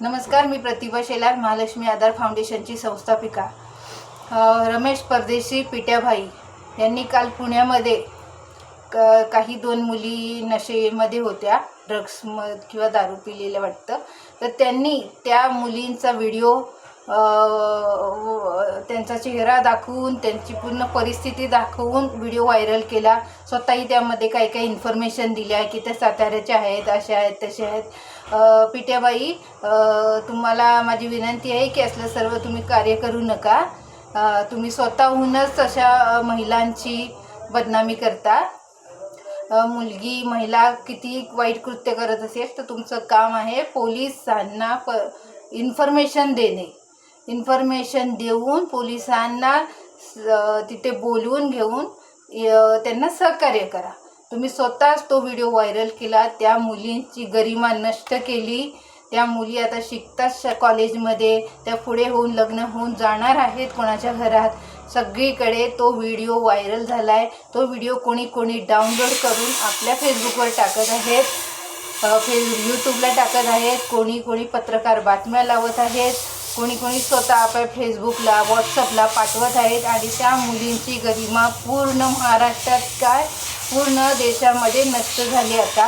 नमस्कार मी प्रतिभा शेलार महालक्ष्मी आधार फाउंडेशनची संस्थापिका. रमेश परदेशी पिट्याभाई यांनी काल पुण्यामध्ये क काही दोन मुली नशेमध्ये होत्या ड्रग्स म किंवा दारू पिलेल्या वाटतं. तर त्यांनी त्या मुलींचा व्हिडिओ त्यांचा चेहरा दाखवून त्यांची पूर्ण परिस्थिती दाखवून व्हिडिओ व्हायरल केला. स्वतःही त्यामध्ये काही काही इन्फॉर्मेशन दिल्या की त्या साताऱ्याच्या आहेत अशा आहेत तसे आहेत. पिट्याबाई तुम्हाला माझी विनंती आहे की असलं सर्व तुम्ही कार्य करू नका. तुम्ही स्वतःहूनच अशा महिलांची बदनामी करता. मुलगी महिला किती वाईट कृत्य करत असेल तर तुमचं काम आहे पोलिसांना प इन्फॉर्मेशन देणे. इन्फॉर्मेशन देऊन पोलिसांना स- तिथे बोलवून घेऊन य- त्यांना सहकार्य करा. तुम्ही स्वतःच तो व्हिडिओ व्हायरल केला त्या मुलींची गरिमा नष्ट केली. त्या मुली आता शिकतात श कॉलेजमध्ये त्या पुढे होऊन लग्न होऊन जाणार आहेत कोणाच्या घरात. सगळीकडे तो व्हिडिओ व्हायरल झाला आहे तो व्हिडिओ कोणी कोणी डाउनलोड करून आपल्या फेसबुकवर टाकत आहेत. फेस यूट्यूबला टाकत आहेत. कोणी कोणी पत्रकार बातम्या लावत आहेत. कोणी कोणी स्वतः आपल्या फेसबुकला व्हॉट्सअपला पाठवत आहेत आणि त्या मुलींची गरिमा पूर्ण महाराष्ट्रात काय? पूर्ण देशामध्ये नष्ट झाली आता.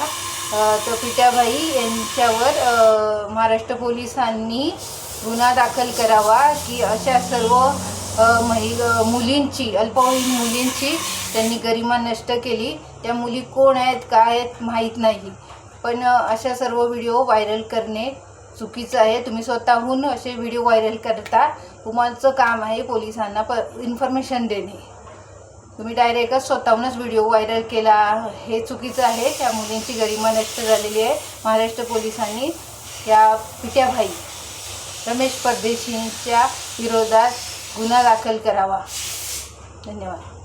तर पिठाबाई यांच्यावर महाराष्ट्र पोलिसांनी गुन्हा दाखल करावा की अशा सर्व महि मुलींची अल्पवयीन मुलींची त्यांनी गरिमा नष्ट केली. त्या मुली कोण आहेत काय आहेत माहीत नाही. पण अशा सर्व व्हिडिओ व्हायरल करणे चुकीचं आहे. तुम्ही स्वतःहून असे व्हिडिओ व्हायरल करता. तुम्हाचं काम आहे पोलिसांना प इन्फॉर्मेशन देणे. तुम्ही डायरेक्टच स्वतःहूनच व्हिडिओ व्हायरल केला. हे चुकीचं आहे. त्या मुलींची गरिमा नष्ट झालेली आहे. महाराष्ट्र पोलिसांनी या पिट्याभाई रमेश परदेशींच्या विरोधात गुन्हा दाखल करावा. धन्यवाद.